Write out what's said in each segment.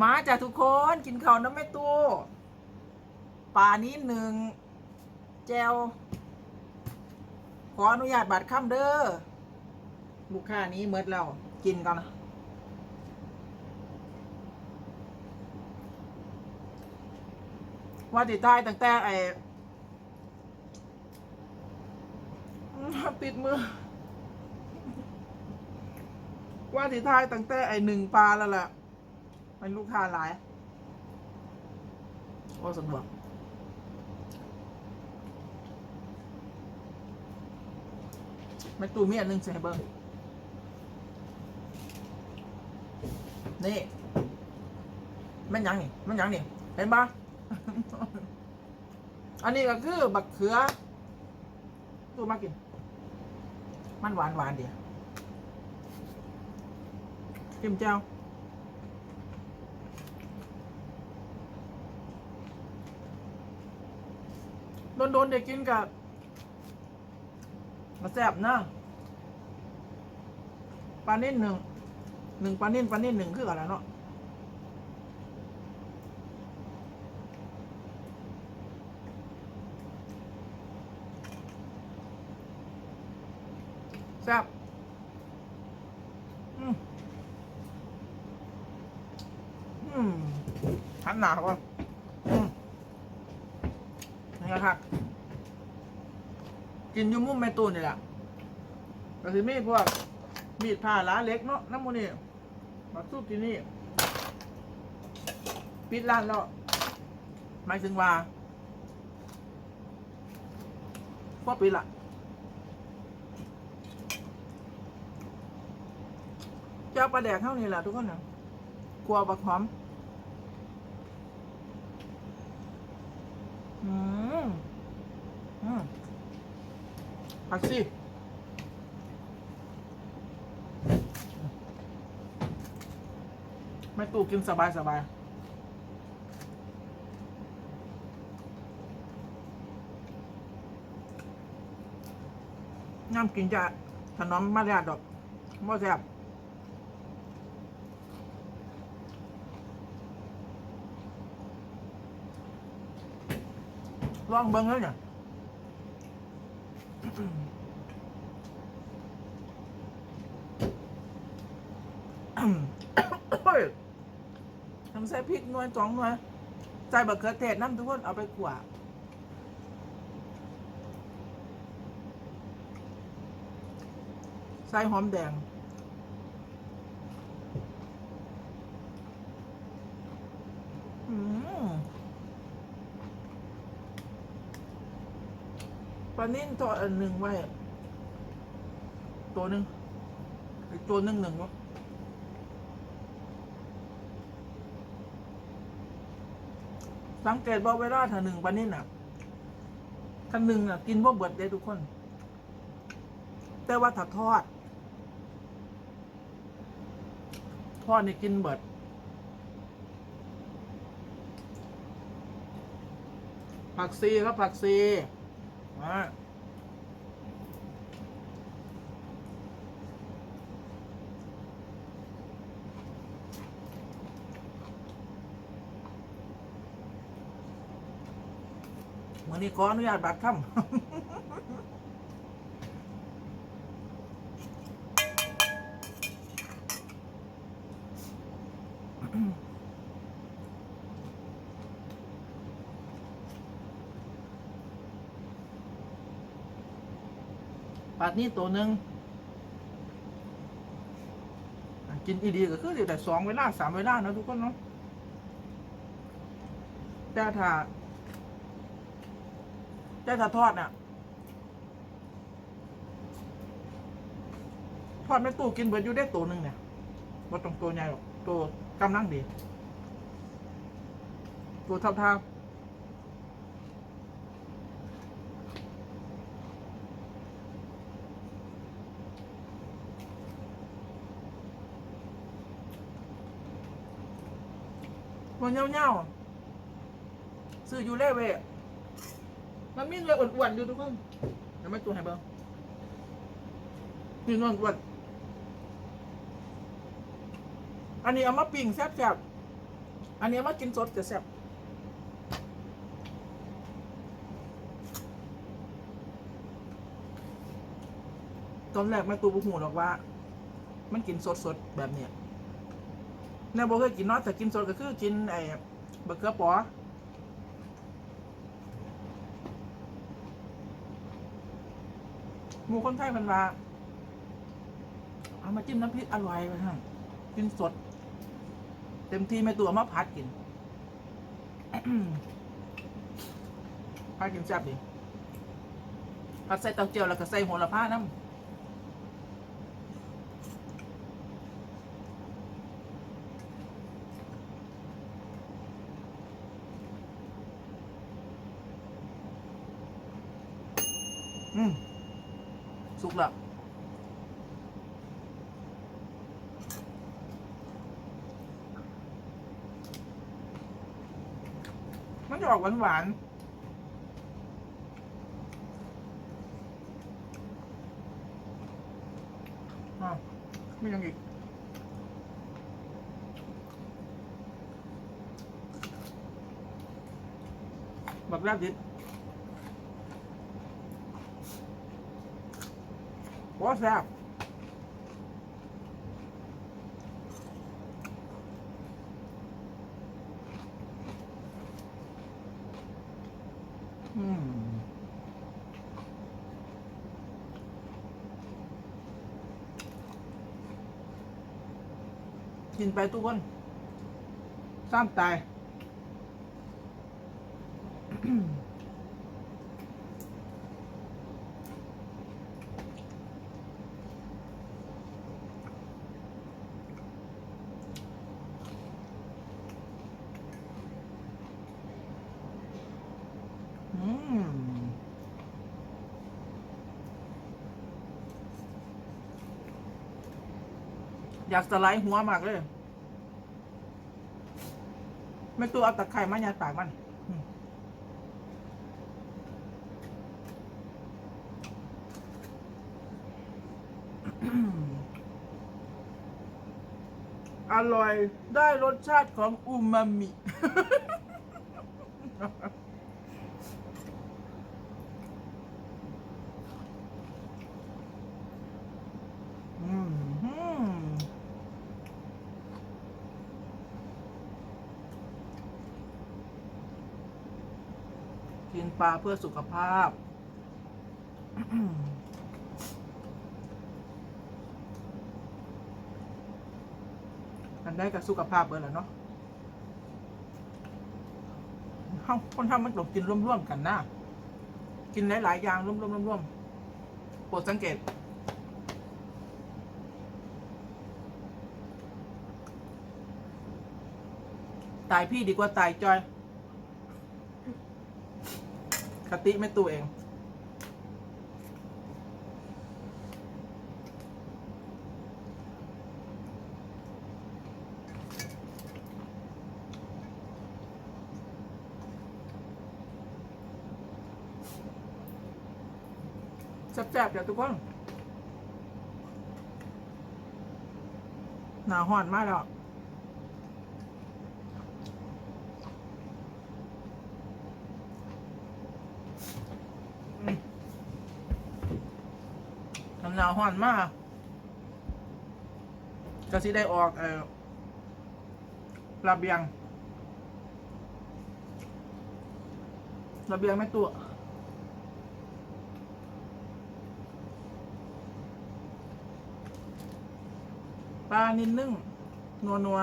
มาจ้ะทุกคนกินข้าวน้ำแม่ตู้ปลานี้หนึ่งแจวขออนุญาตบัตรค่ำเด้อลูกค้านี้เมิดแล้ว กินกันนะว่าติดท้ายตั้งแต่ไอ้อื้อปิดมือ ว่าติดท้ายตั้งแต่ไอ้หนึ่งปลาแล้วแหละ มันลูกค้าหลายโอ้สะดวกไม่ตู้มีอันหนึงใส่ให้เบิ้งนี่แมันยังนี่แมันยังนี่เห็นปะอันนี้ก็คือบักเขือตู้มากิน มันหวานหวานเดียวจิ้มเจ้า โดนๆเด็กกินกับมาแซบนะปลานิ่นหนึ่งหนึ่งปลานิ่นปลานิ่นหนึ่งคืออะไรเนาะแซ่บอืมอืมหันหนาก่อนอืม นี่ครับกินอยูมุ่มแม่ตูนนี่แหละก็คือมีพวกมีดผ่าล้าเล็กเนาะน้ำมูนี่มาสู้ที่นี่ปิดร้านแล้วหมายถึงว่าพอปิดละเจ้าปลาแดกเท่านี้แหละทุกคนนะกลัวบักหอม อืมอืมผักชีไม่ตูกินสบายสบายน้ำกินจะถนอมมาแดดดอกม่แซบ ลองเบิ้งเลยเนี่ยโอ้ยทำใส่พริกหน่วยสองหน่วยใส่บะเขือเทศน้ำทุกคนเอาไปขวาใส่หอมแดง อืมป ลานิ่นตัวอันหนึ่งไว้ ตัวหนึ่งอีกตัวหนึ่งหนึ่งวะสังเกตว่าเวลาถ้าหนึ่งปลานิ่นอะถ้าหนึ่งอะ กินว่าเบิดได้ทุกคน แต่ว่าถ้าทอด ทอดนี่กินเบิดผักซีครับผักซี มาวันนี้ขออนุญาตบัตรค่ำ ปาดนี้ตัวหนึ่งกินอีดีก็คือเดี๋ยวแต่สองเวลาสามเวลานะทุกคนเนาะแต่ถ้าแต่ถ้าทอดน่ะทอดไม่ตู้กินเบิดอยู่ได้ตัวหนึ่งเนี่ยบ่ต้องตัวใหญ่หรอกตัวกำลังดี ตัวเท่าๆ มันเงาๆซื้ออยู่เล่เว้ยมันมีเนื้ออ้วนๆอยู่ทุกคนเดี๋ยวไม่ตัวให้เบิ้งนี่เนื้ออ้วนอันนี้เอามาปิ้งแซ่บๆอันนี้เอามากินสดจะแซ่บตอนแรกแม่ตูบุหูหรอกว่า มันกินสดๆแบบเนี้ย แน่บอกเคยกินเนาะแต่กินสดก็คือกินไอ้บะเขือปอหมูคนไทยมันว่าเอามาจิ้มน้ำพริกอร่อยไปฮะกินสด เต็มที่ไม่ตัวมาพัดกินพัดกินแซ่บดิพัดใส่เต้าเจี้ยวแล้วก็ใส่โหัวละผ้าน้ำ อืมสุกแล้วมันจะออกหวานหวานๆอ้าวไม่ยังอีก แบบแรกดิโอ้แซ่บอืมกินไปทุกคนซ้ำตาย อืม อยากสไลด์หัวมากเลย ไม่ตัวเอาตะไคร่มายัดปากมันอืมอร่อยได้รสชาติของอูมามิ อืมฮึ่มกิน ปลาเพื่อสุขภาพอันได้กับสุขภาพเบอร์แล้วเนาะเฮ้าคนทำมันต้องกินร่วมๆกันนะ กินหลายๆอย่างร่วมๆร่วมๆโปรดสังเกต ตายพี่ดีกว่าตายจอย คติไม่ตัวเองแซ่บๆจ้ะทุกคนหนาหอนมากแล้ว ห้อนมากก็สิได้ออกเออระเบียงระเบียงไม่ตัวปลานินนึ่ง นัวนัว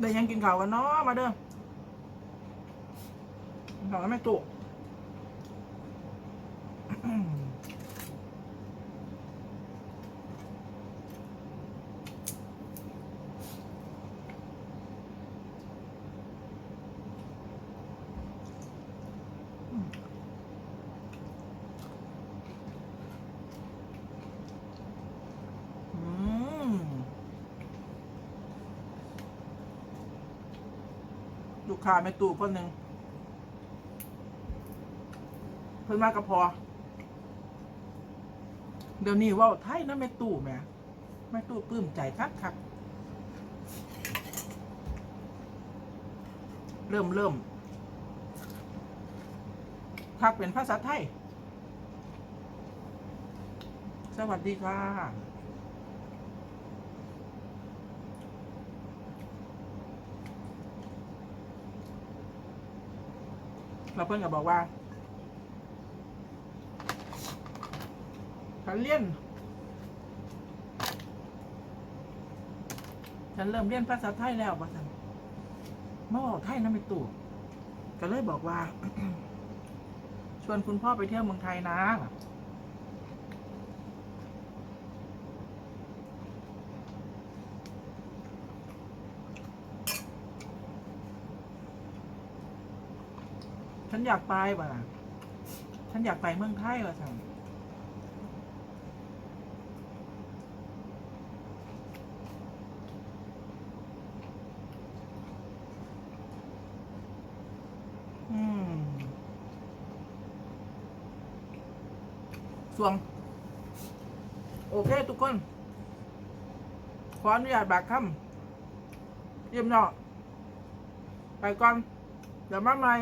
ได้ยังกินข้าวกันเนาะมาเด้อ กินข้าวกันไม่ตุอืมลูกค้าไม่ตู่คนหนึ่งเพิ่นมากระพอ เดี๋ยวนี้ว่าไทยนะแม่ตู้แม่แม่ตู้ปลื้มใจคักคักเริ่มเริ่มทักเป็นภาษาไทย สวัสดีค่ะเราเพื่อนก็บอกว่าันเรียน ฉันเริ่มเรียนภาษาไทยแล้วว่าสันมาบอกไทยนะไม่ตู่ก็เลยบอกว่า ชวนคุณพ่อไปเที่ยวเมืองไทยนะฉันอยากไปว่ะ ฉันอยากไปเมืองไทยว่ะสัน วง โอเคทุกคน ขออนุญาตบากคำเยี่ยมเนาะไปก่อน เดี๋ยวมาใหม่